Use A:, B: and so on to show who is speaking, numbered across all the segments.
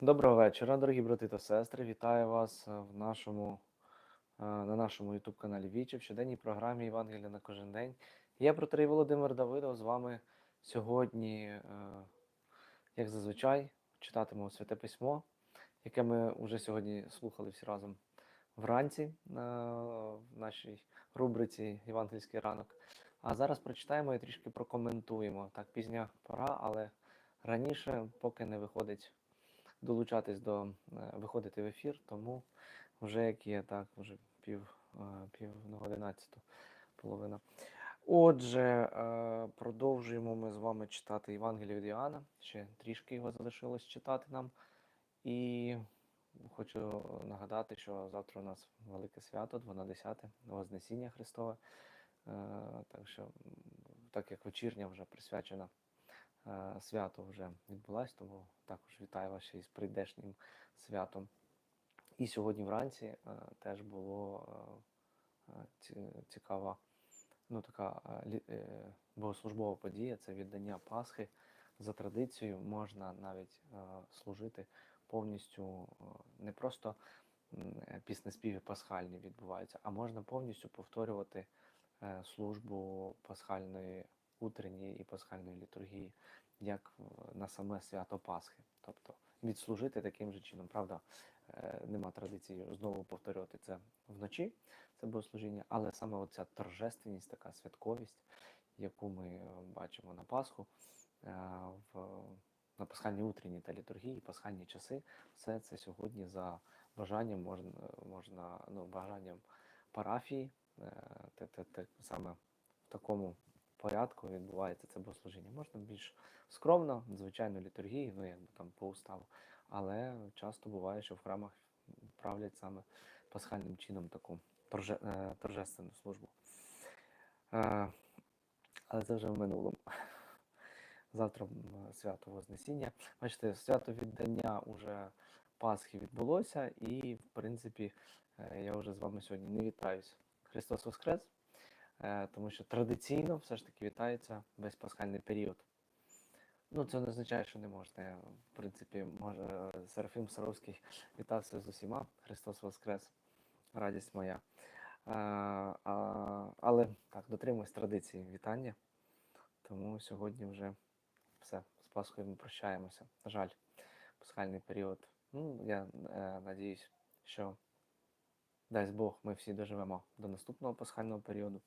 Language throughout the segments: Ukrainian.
A: Доброго вечора, дорогі брати та сестри. Вітаю вас е, в нашому, е, на нашому YouTube каналі Вічі в щоденній програмі Євангелія на кожен день. Я протерей Володимир Давидов з вами сьогодні, е, як зазвичай, читатимемо Святе Письмо, яке ми вже сьогодні слухали всі разом вранці в нашій рубриці Євангельський ранок. А зараз прочитаємо і трішки прокоментуємо. Так, пізня пора, але раніше, поки не виходить долучатись до е, виходити в ефір, тому вже як є, так, вже пів, е, пів на одинадцяту половина. Отже, е, продовжуємо ми з вами читати Євангелію від Іоанна. Ще трішки його залишилось читати нам. І хочу нагадати, що завтра у нас велике свято, 12 Вознесіння Христове. Так що, так як вечірня вже присвячена свято вже відбулась, тому також вітаю вас ще із прийдешнім святом. І сьогодні вранці е, теж було е, е, ці- цікава, ну така е, е, богослужбова подія це віддання Пасхи. За традицією можна навіть е, служити повністю е, не просто е, піснеспіви пасхальні відбуваються, а можна повністю повторювати е, службу пасхальної утренньої і пасхальної літургії, як на саме свято Пасхи. Тобто відслужити таким же чином. Правда, е, нема традиції знову повторювати це вночі, це богослужіння, але саме оця торжественність, така святковість, яку ми е, бачимо на Пасху, е, в, на пасхальній утренній та літургії, пасхальні часи, все це сьогодні за бажанням можна, можна ну, бажанням парафії, те, те, те, саме в такому порядку відбувається це богослужіння. Можна більш скромно, звичайно, літургії, ну якби там по уставу, але часто буває, що в храмах правлять саме пасхальним чином таку торже, е, торжественну службу. Е, але це вже в минулому. Завтра свято Вознесіння. Бачите, свято віддання уже Пасхи відбулося, і, в принципі, е, я вже з вами сьогодні не вітаюсь. Христос Воскрес! Е, тому що традиційно все ж таки вітається весь пасхальний період. Ну, це не означає, що не можна. В принципі, може, Серафим Саровський вітався з усіма. Христос Воскрес, радість моя. А, а, але так, дотримуюсь традиції вітання. Тому сьогодні вже все, з Пасхою ми прощаємося. На жаль, пасхальний період. Ну, я е, надіюсь, що дасть Бог, ми всі доживемо до наступного пасхального періоду,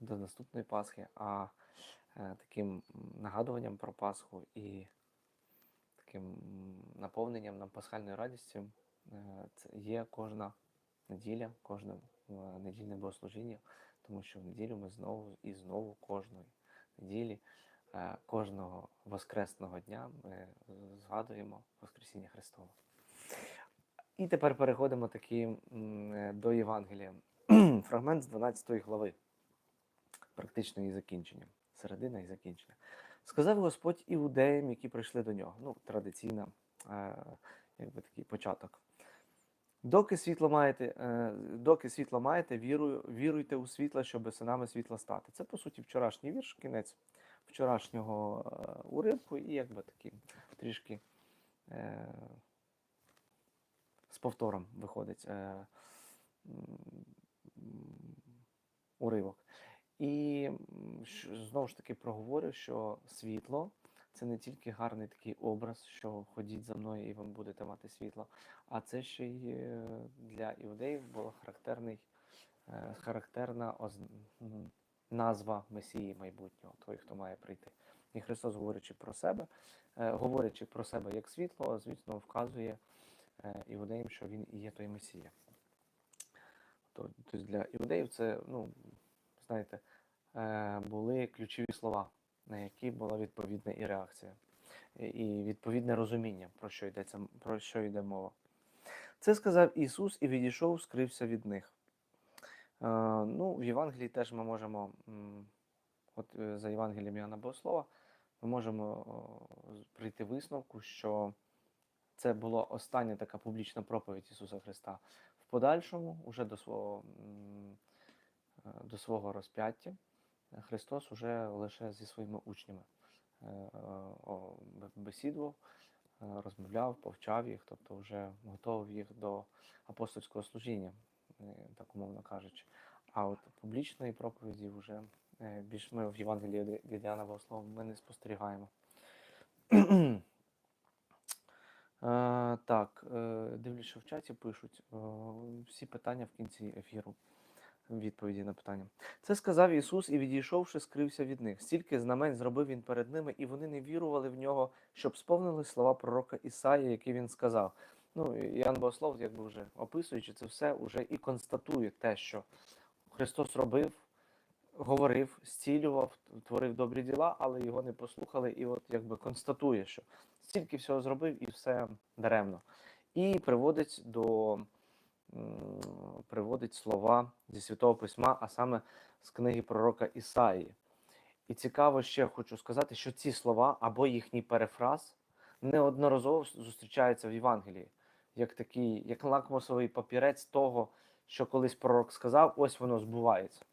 A: до наступної Пасхи. А е, таким нагадуванням про Пасху і таким наповненням нам пасхальною радістю е, це є кожна неділя, кожне е, недільне богослужіння, тому що в неділю ми знову і знову кожної неділі, кожного воскресного дня ми згадуємо Воскресіння Христове. І тепер переходимо таки е, до Євангелія. Фрагмент з 12 глави, практично її закінчення, середина і закінчення. Сказав Господь іудеям, які прийшли до нього. Ну, традиційна, е, якби такий початок. Доки світло маєте, е, доки світло маєте, вірую, віруйте у світло, щоб синами світла стати. Це, по суті, вчорашній вірш, кінець вчорашнього е, уривку, і якби такий трішки е, з повтором виходить е, уривок. І знову ж таки проговорю, що світло це не тільки гарний такий образ, що ходіть за мною і ви будете мати світло, а це ще й е, для іудеїв була характерний, е, характерна оз- назва Месії майбутнього, той, хто має прийти. І Христос, говорячи про себе, е, говорячи про себе як світло, звісно, вказує е, іудеям, що він і є той Месія. Тобто для іудеїв це, ну, знаєте, е, були ключові слова, на які була відповідна і реакція, і- відповідне розуміння, про що йдеться, про що йде мова. Це сказав Ісус і відійшов, скрився від них. Е, ну, в Євангелії теж ми можемо, от за Євангелієм Іоанна Богослова, ми можемо прийти висновку, що це була остання така публічна проповідь Ісуса Христа. В подальшому, уже до свого, е, до свого розп'яття, Христос уже лише зі своїми учнями е, бесідував, е, розмовляв, повчав їх, тобто вже готував їх до апостольського служіння, так умовно кажучи. А от публічної проповіді вже більш ми в Євангелії від Іоанна Богослова ми не спостерігаємо. Е, Так, е, в чаті пишуть е, всі питання в кінці ефіру. Відповіді на питання. Це сказав Ісус і, відійшовши, скрився від них. Стільки знамень зробив він перед ними, і вони не вірували в нього, щоб сповнили слова пророка Ісаї, які він сказав. Ну, Іоанн Богослов, якби вже описуючи це все, уже і констатує те, що Христос робив, говорив, зцілював, творив добрі діла, але його не послухали, і от якби констатує, що стільки всього зробив і все даремно. І приводить до приводить слова зі Святого Письма, а саме з книги пророка Ісаї. І цікаво ще хочу сказати, що ці слова або їхній перефраз неодноразово зустрічаються в Євангелії, як такий, як лакмусовий папірець того, що колись пророк сказав, ось воно збувається.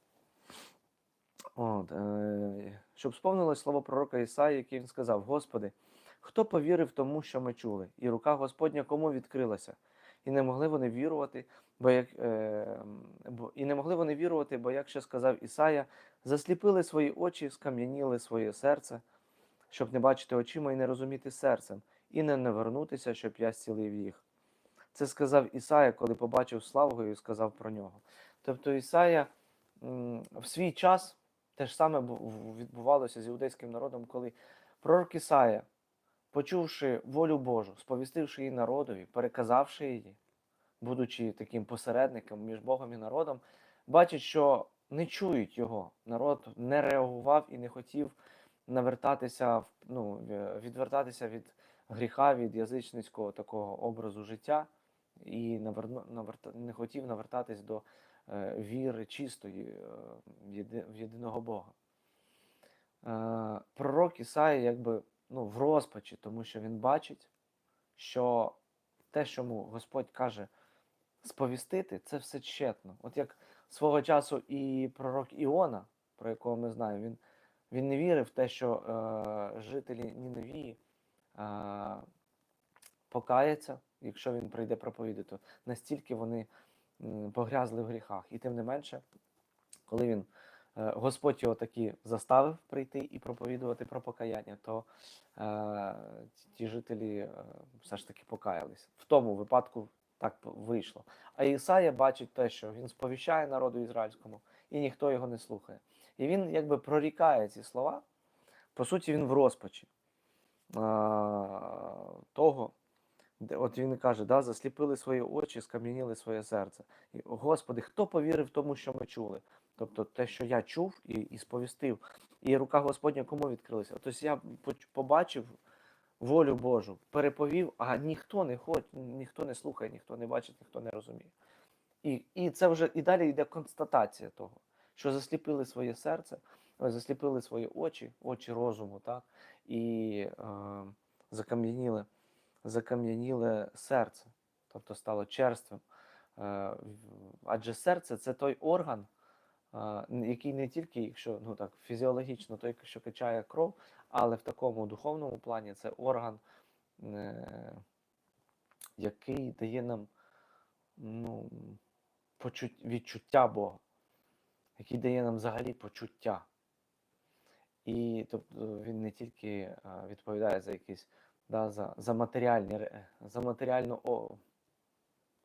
A: От, е, щоб сповнилось слово пророка Ісаї, яке він сказав: Господи, хто повірив тому, що ми чули, і рука Господня кому відкрилася? І не могли вони вірувати, бо як е, бо, і не могли вони вірувати, бо як ще сказав Ісая, засліпили свої очі, скам'яніли своє серце, щоб не бачити очима і не розуміти серцем, і не навернутися, щоб я зцілив їх. Це сказав Ісая, коли побачив славу і сказав про нього. Тобто Ісая в свій час те ж саме відбувалося з іудейським народом, коли пророк Ісая, почувши волю Божу, сповістивши її народові, переказавши її, будучи таким посередником між Богом і народом, бачить, що не чують його. Народ не реагував і не хотів навертатися, ну, відвертатися від гріха, від язичницького такого образу життя, і наверно- наверта- не хотів навертатись до віри чистої е, в єдиного Бога. Е, Пророк Ісаї якби ну, в розпачі, тому що він бачить, що те, що йому Господь каже сповістити, це все тщетно. От як свого часу і пророк Іона, про якого ми знаємо, він, він не вірив в те, що е, жителі Ніневії е, покаяться, якщо він прийде проповідати, настільки вони погрязли в гріхах. І тим не менше, коли він е, Господь його таки заставив прийти і проповідувати про покаяння, то е, ті- жителі е, все ж таки покаялись. В тому випадку так вийшло. А Ісая бачить те, що він сповіщає народу ізраїльському, і ніхто його не слухає. І він якби прорікає ці слова. По суті, він в розпачі е, того, от він каже, да, засліпили свої очі, скам'яніли своє серце. І, Господи, хто повірив тому, що ми чули? Тобто те, що я чув і, і сповістив, і рука Господня кому відкрилася? Тобто я побачив волю Божу, переповів, а ніхто не ходить, ніхто не слухає, ніхто не бачить, ніхто не розуміє. І, і це вже і далі йде констатація того, що засліпили своє серце, засліпили свої очі, очі розуму, так, і е, закам'яніли, закам'яніле серце, тобто стало черствим. Е, адже серце це той орган, е, який не тільки, якщо ну так, фізіологічно, той, що качає кров, але в такому духовному плані це орган, е, який дає нам ну, відчуття Бога, який дає нам взагалі почуття. І тобто він не тільки відповідає за якісь да, за, за матеріальні за матеріальну о,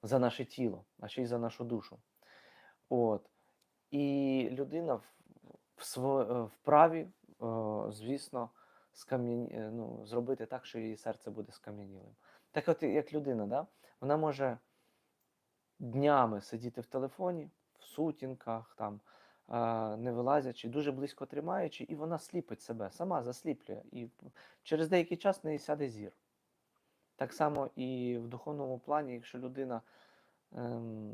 A: за наше тіло, а ще й за нашу душу. От. І людина в, в сво- е, вправі, е, звісно, скам'яні, е, ну, зробити так, що її серце буде скам'янілим. Так от, як людина, да? вона може днями сидіти в телефоні, в сутінках, там, не вилазячи, дуже близько тримаючи, і вона сліпить себе, сама засліплює. І через деякий час неї сяде зір. Так само і в духовному плані, якщо людина ем,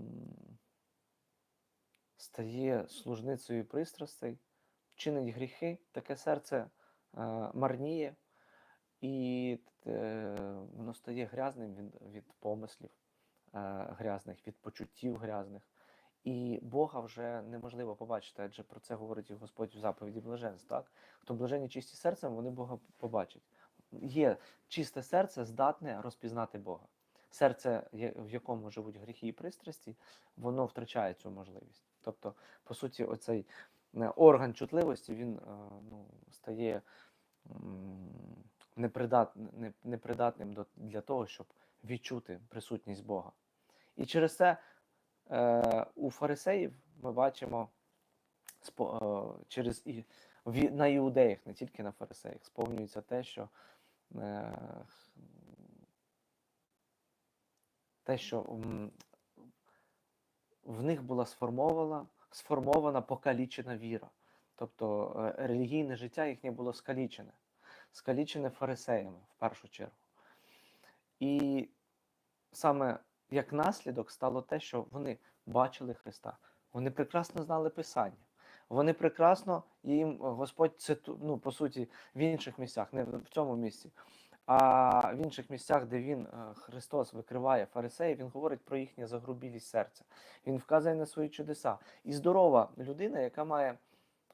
A: стає служницею пристрастей, чинить гріхи, таке серце е, марніє, і е, воно стає грязним від, від помислів е, грязних, від почуттів грязних. І Бога вже неможливо побачити, адже про це говорить і Господь в заповіді блаженств. Так? Хто блажені чисті серцем, вони Бога побачать. є чисте серце, здатне розпізнати Бога. Серце, в якому живуть гріхи і пристрасті, воно втрачає цю можливість. Тобто, по суті, оцей е, орган чутливості він е, ну, стає непридатним для того, щоб відчути присутність Бога. І через це е, у фарисеїв ми бачимо е, через на іудеях, не тільки на фарисеях, сповнюється те, що е, те, що в них була сформована, сформована покалічена віра. Тобто релігійне життя їхнє було скалічене, скалічене фарисеями в першу чергу. І саме як наслідок стало те, що вони бачили Христа, вони прекрасно знали Писання. Вони прекрасно їм Господь циту, ну, по суті, в інших місцях, не в цьому місці, а в інших місцях, де він, е, Христос, викриває фарисеїв, він говорить про їхнє загрубілість серця. Він вказує на свої чудеса. І здорова людина, яка має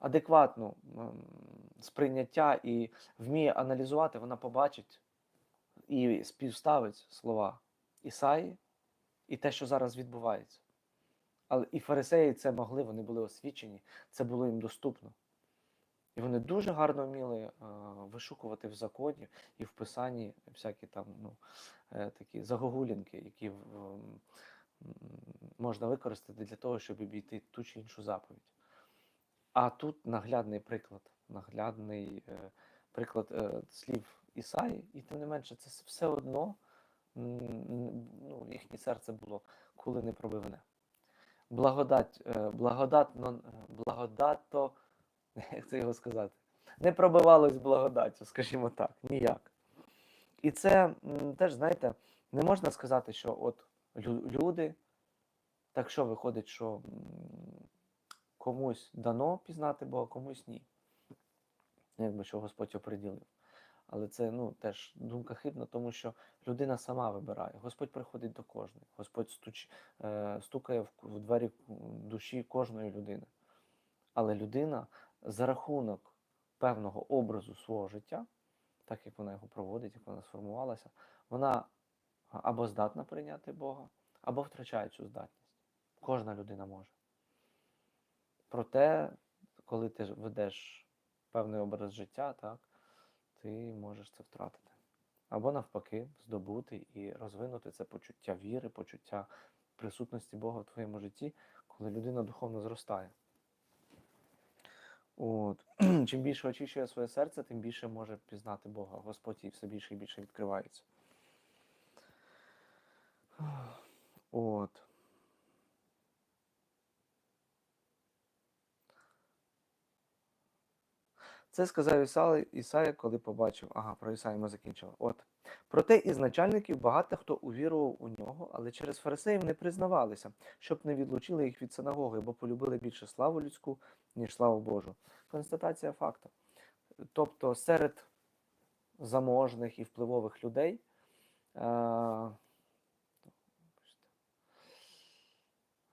A: адекватну сприйняття і вміє аналізувати, вона побачить і співставить слова Ісаї і те, що зараз відбувається. Але і фарисеї це могли, вони були освічені, це було їм доступно. І вони дуже гарно вміли е, вишукувати в законі і в писанні всякі там ну, е, такі загогулінки, які м, можна використати для того, щоб обійти ту чи іншу заповідь. А тут наглядний приклад, наглядний е, приклад е, слів Ісаї, і тим не менше, це все одно ну, їхнє серце було коли не пробивне. Благодать, е, благодатно, е, благодато, як це його сказати? Не пробивалось благодаттю, скажімо так, ніяк. І це теж, знаєте, не можна сказати, що от люди, так що виходить, що комусь дано пізнати Бога, комусь ні. Якби що Господь оприділив. Але це ну, теж думка хибна, тому що людина сама вибирає. Господь приходить до кожної. Господь стуч, е, стукає в, в двері душі кожної людини. Але людина за рахунок певного образу свого життя, так як вона його проводить, як вона сформувалася, вона або здатна прийняти Бога, або втрачає цю здатність. Кожна людина може. Проте, коли ти ведеш певний образ життя, так, ти можеш це втратити. Або навпаки, здобути і розвинути це почуття віри, почуття присутності Бога в твоєму житті, коли людина духовно зростає. От. Чим більше очищує своє серце, тим більше може пізнати Бога. Господь їй все більше і більше відкривається. От. Це сказав Ісаї, Ісая, коли побачив. Ага, про Ісаю ми закінчили. От. Проте із начальників багато хто увірував у нього, але через фарисеїв не признавалися, щоб не відлучили їх від синагоги, бо полюбили більше славу людську, ніж славу Божу. Констатація факту. Тобто серед заможних і впливових людей. е,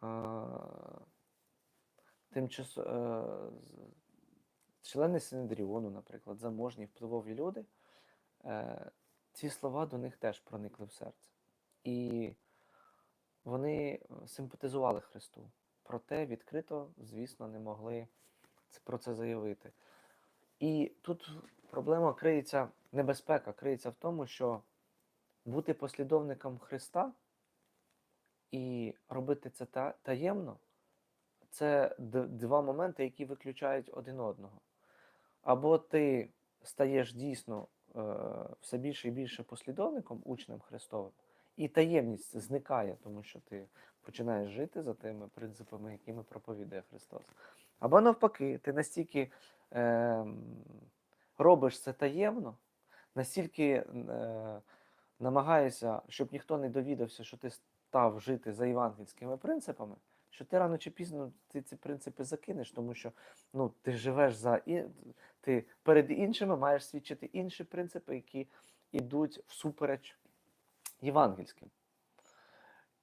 A: е, тимчасо, е, члени Синедріону, наприклад, заможні впливові люди, е, ці слова до них теж проникли в серце. І вони симпатизували Христу. Проте відкрито, звісно, не могли про це заявити. І тут проблема криється, небезпека криється в тому, що бути послідовником Христа і робити це таємно це два моменти, які виключають один одного. Або ти стаєш дійсно е, все більше і більше послідовником, учнем Христовим, і таємність зникає, тому що ти починаєш жити за тими принципами, якими проповідує Христос. Або навпаки, ти настільки е, робиш це таємно, настільки е, намагаєшся, щоб ніхто не довідався, що ти став жити за євангельськими принципами, що ти рано чи пізно ти ці принципи закинеш, тому що ну, ти живеш за і ти перед іншими маєш свідчити інші принципи, які йдуть всупереч євангельським.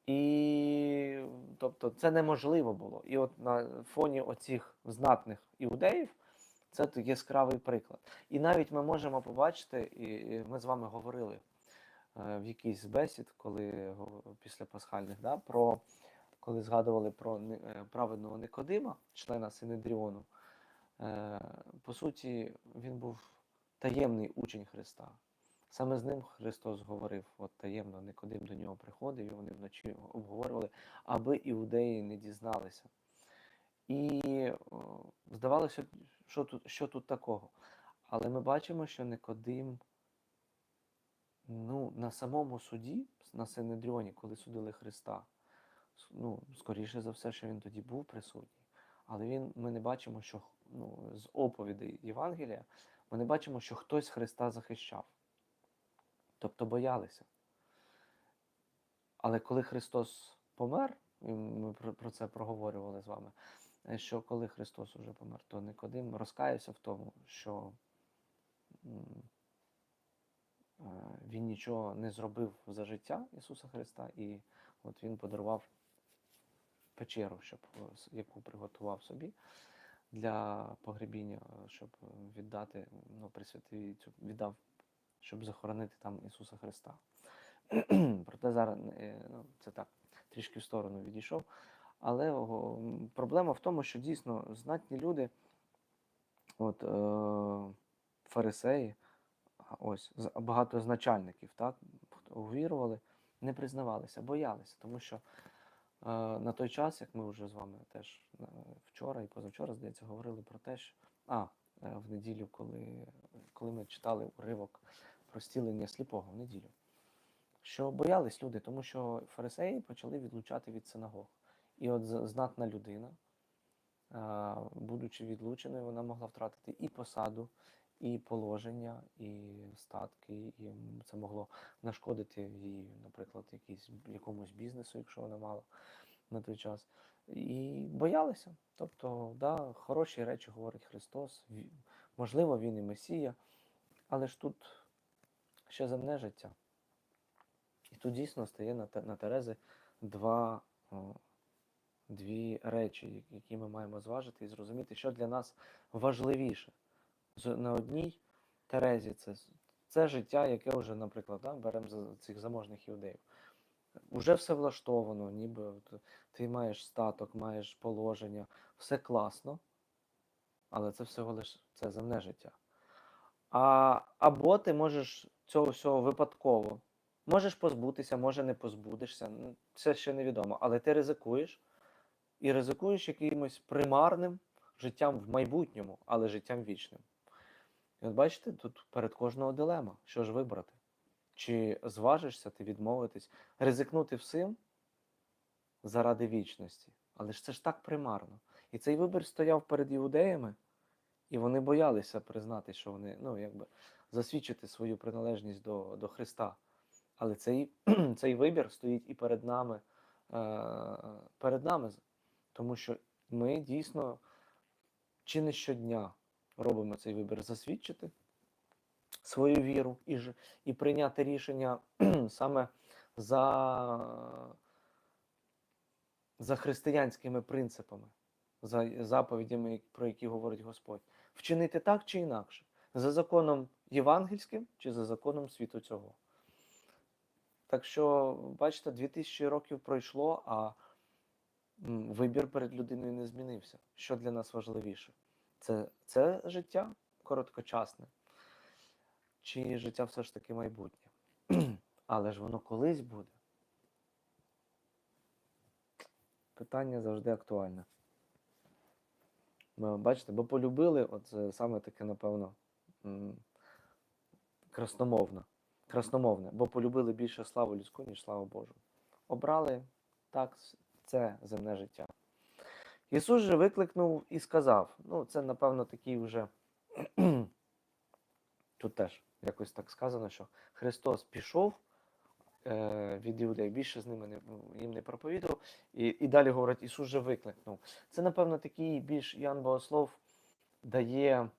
A: І тобто це неможливо було. І от на фоні оцих знатних іудеїв Це яскравий приклад. І навіть ми можемо побачити, і ми з вами говорили в якийсь бесід, коли після пасхальних, да, про коли згадували про е, праведного Никодима, члена Синедріону. Е, По суті, він був таємний учень Христа. Саме з ним Христос говорив, от таємно Никодим до нього приходив, і вони вночі обговорювали, аби іудеї не дізналися. І здавалося, що тут, що тут такого. Але ми бачимо, що Никодим ну, на самому суді, на Синедріоні, коли судили Христа, ну, скоріше за все, що він тоді був присутній. Але він, ми не бачимо, що ну, з оповідей Євангелія, ми не бачимо, що хтось Христа захищав. Тобто боялися. Але коли Христос помер, і ми про, це проговорювали з вами, е, що коли Христос уже помер, то Никодим розкаявся в тому, що він нічого не зробив за життя Ісуса Христа, і от Він подарував печеру, щоб, е, яку приготував собі для погребіння, е, щоб е, віддати, ну, присвятив віддав, щоб захоронити там Ісуса Христа. Проте зараз е, ну, це так, трішки в сторону відійшов. Але о, проблема в тому, що дійсно знатні люди, от е, фарисеї, ось багато з начальників, так, увірували, не признавалися, боялися, тому що е, на той час, як ми вже з вами теж е, вчора і позавчора, здається, говорили про те, що а, е, в неділю, коли, коли ми читали уривок про стілення сліпого в неділю, що боялись люди, тому що фарисеї почали відлучати від синагог. І от знатна людина, будучи відлученою, вона могла втратити і посаду, і положення, і статки, і це могло нашкодити їй, наприклад, якийсь, якомусь бізнесу, якщо вона мала на той час. І боялися. Тобто, да, хороші речі говорить Христос. Можливо, він і Месія, але ж тут ще земне життя. І тут дійсно стає на, Терези два, дві речі, які ми маємо зважити і зрозуміти, що для нас важливіше. На одній Терезі це, це життя, яке вже, наприклад, да, беремо за цих заможних іудеїв. Уже все влаштовано, ніби ти маєш статок, маєш положення, все класно, але це всього лише це земне життя. А, або ти можеш цього всього випадково. Можеш позбутися, може не позбудешся. Це ще невідомо. Але ти ризикуєш і ризикуєш якимось примарним життям в майбутньому, але життям вічним. І от бачите, тут перед кожного дилема, що ж вибрати. Чи зважишся ти відмовитись, ризикнути всім заради вічності. Але ж це ж так примарно. І цей вибір стояв перед іудеями, і вони боялися признати, що вони, ну, якби засвідчити свою приналежність до, до Христа. Але цей, цей вибір стоїть і перед нами, е, перед нами, тому що ми дійсно чи не щодня робимо цей вибір засвідчити свою віру і, ж, і прийняти рішення саме за, за християнськими принципами, за заповідями, про які говорить Господь. Вчинити так чи інакше, за законом євангельським чи за законом світу цього. Так що, бачите, 2000 років пройшло, а вибір перед людиною не змінився. Що для нас важливіше? Це, це життя короткочасне, чи життя все ж таки майбутнє? Але ж воно колись буде. Питання завжди актуальне. Ми, бачите, бо полюбили, от саме таке, напевно, красномовне. красномовне, бо полюбили більше славу людську, ніж славу Божу. Обрали так, це земне життя. Ісус же викликнув і сказав: ну, це, напевно, такий вже тут теж якось так сказано, що Христос пішов е, від іудеїв, більше з ними не, їм не проповідував. І, і далі говорить, Ісус же викликнув. Це, напевно, такий більш Ян Богослов дає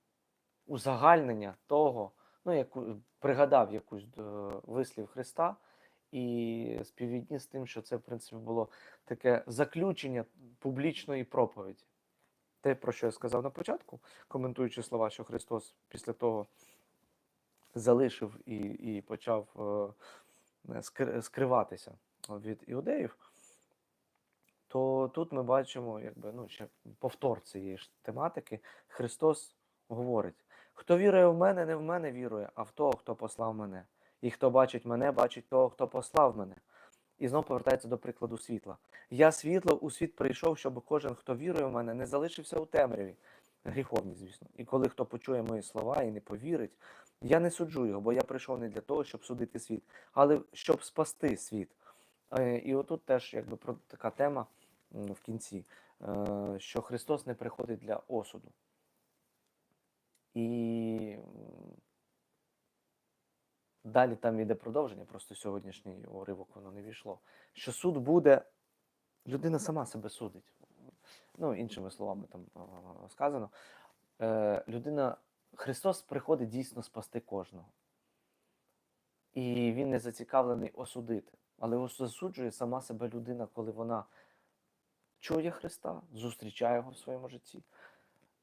A: узагальнення того, ну, яку, пригадав якусь е, вислів Христа і співвідніс з тим, що це, в принципі, було таке заключення публічної проповіді. те, про що я сказав на початку, коментуючи слова, що Христос після того залишив і, і почав е, скриватися від іудеїв, то тут ми бачимо якби, ну, ще повтор цієї ж тематики. Христос говорить: хто вірує в мене, не в мене вірує, а в того, хто послав мене. І хто бачить мене, бачить того, хто послав мене. І знов повертається до прикладу світла. Я світло у світ прийшов, щоб кожен, хто вірує в мене, не залишився у темряві. Гріховні, звісно. І коли хто почує мої слова і не повірить, я не суджу його, бо я прийшов не для того, щоб судити світ, але щоб спасти світ. Е, І отут теж якби про така тема в кінці, е, що Христос не приходить для осуду. І далі там іде продовження, просто сьогоднішній уривок воно не війшло. Що суд буде, людина сама себе судить. Ну, іншими словами там сказано. Е, людина, Христос приходить дійсно спасти кожного. І він не зацікавлений осудити. Але засуджує сама себе людина, коли вона чує Христа, зустрічає його в своєму житті,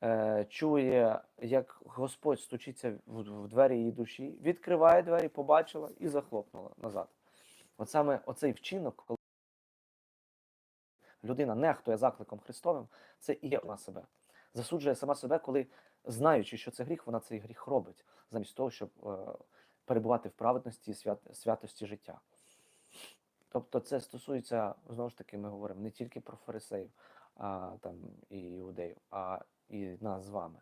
A: е, чує, як Господь стучиться в, в двері її душі, відкриває двері, побачила і захлопнула назад. От саме оцей вчинок, коли людина нехтує закликом Христовим, це і є вона себе. Засуджує сама себе, коли, знаючи, що це гріх, вона цей гріх робить, замість того, щоб е, перебувати в праведності і свят, святості життя. Тобто це стосується, знову ж таки, ми говоримо не тільки про фарисеїв а, там, і іудеїв, а і нас з вами.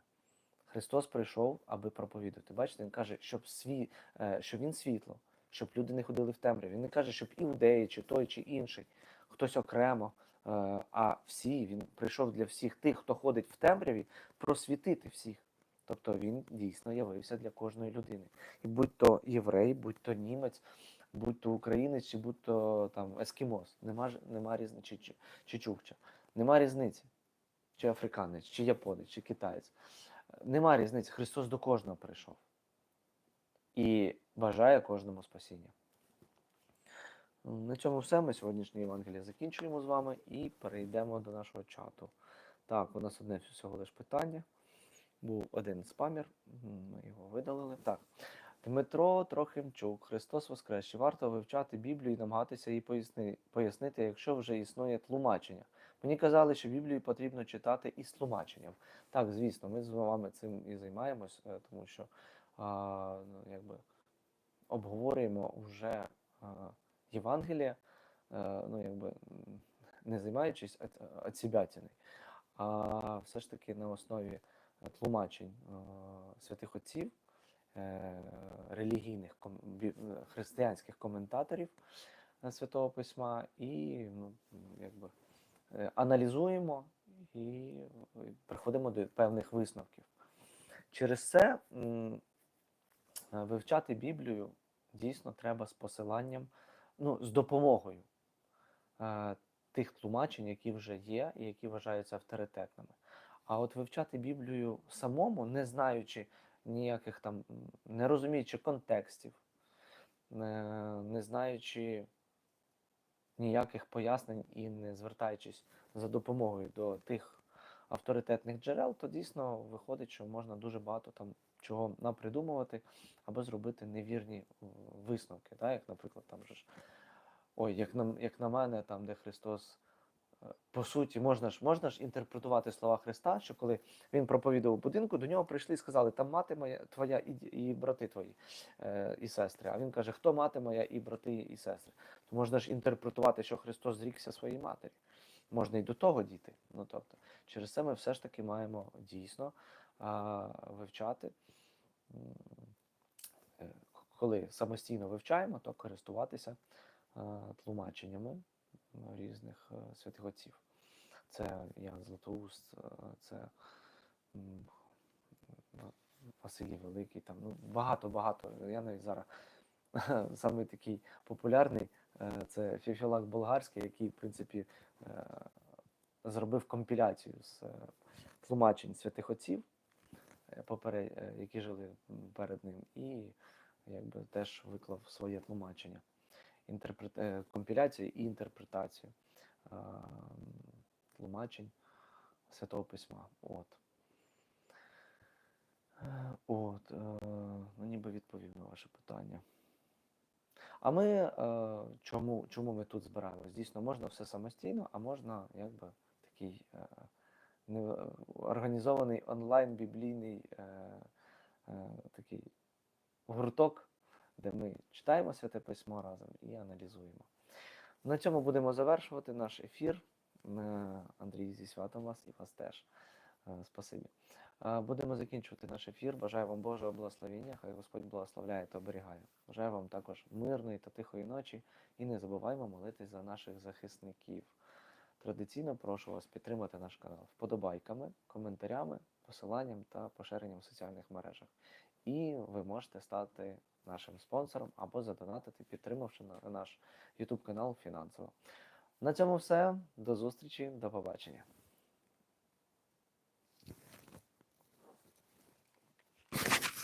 A: Христос прийшов, аби проповідати. Бачите, Він каже, щоб, сві, е, що Він світло, щоб люди не ходили в темряві. Він не каже, щоб іудеї, чи той, чи інший, хтось окремо, е, а всі, він прийшов для всіх тих, хто ходить в темряві, просвітити всіх. Тобто він дійсно явився для кожної людини. І будь то єврей, будь то німець, будь то українець, чи будь то там ескімос, нема, нема різниці, чи, чи чукча. Нема різниці, чи африканець, чи японець, чи китаєць. Нема різниці. Христос до кожного прийшов і бажає кожному спасіння. На цьому все. Ми сьогоднішнє Євангеліє закінчуємо з вами і перейдемо до нашого чату. Так, у нас одне всього лише питання. Був один спамір, ми його видалили. Так. Дмитро Трохимчук, Христос Воскрес. Чи варто вивчати Біблію і намагатися її поясни, пояснити, якщо вже існує тлумачення? Мені казали, що Біблію потрібно читати із тлумаченням. Так, звісно, ми з вами цим і займаємось, е, тому що а, ну, якби, обговорюємо вже а, Євангеліє, е, ну, якби, не займаючись отсібятіною, а все ж таки на основі тлумачень е, святих отців, релігійних християнських коментаторів Святого Письма і ну, якби, аналізуємо і е, приходимо до певних висновків. Через це е, вивчати Біблію дійсно треба з посиланням, ну, з допомогою е, тих тлумачень, які вже є і які вважаються авторитетними. А от вивчати Біблію самому, не знаючи ніяких там, не розуміючи контекстів, не знаючи ніяких пояснень і не звертаючись за допомогою до тих авторитетних джерел, то дійсно виходить, що можна дуже багато там чого напридумувати або зробити невірні висновки. Так? Як, наприклад, там ж, ой, як на, як на мене, там, де Христос. По суті, можна ж можна ж інтерпретувати слова Христа, що коли він проповідував будинку, до нього прийшли і сказали, там мати моя твоя і, і брати твої е, і сестри. А він каже, хто мати моя і брати і сестри? То можна ж інтерпретувати, що Христос зрікся своїй матері. Можна і до того дійти. Ну тобто, через це ми все ж таки маємо дійсно а, вивчати. е, Коли самостійно вивчаємо, то користуватися а, тлумаченнями різних е, святих отців. Це Ян Златоуст, е, це ну, Василій Великий, там ну, багато-багато. Я навіть зараз саме такий популярний е, це Фіфілак Болгарський, який, в принципі, зробив компіляцію з тлумачень святих отців, які жили перед ним, і якби теж виклав своє тлумачення, інтерпрет... е, компіляцію і інтерпретацію е, тлумачень Святого Письма. От. Е, От, е, ну ніби відповів на ваше питання. А ми е, чому, чому ми тут збираємось? Дійсно, можна все самостійно, а можна якби такий е, не, організований онлайн біблійний е, е, такий гурток, де ми читаємо Святе Письмо разом і аналізуємо. На цьому будемо завершувати наш ефір. Е, Андрій, зі святом вас і вас теж. Е, Спасибі. Е, Будемо закінчувати наш ефір. Бажаю вам Божого благословення. Хай Господь благословляє та оберігає. Бажаю вам також мирної та тихої ночі. І не забуваймо молитись за наших захисників. Традиційно прошу вас підтримати наш канал вподобайками, коментарями, посиланням та поширенням в соціальних мережах. І ви можете стати нашим спонсором або задонатити, підтримавши на- наш YouTube канал фінансово. На цьому все. До зустрічі, до побачення.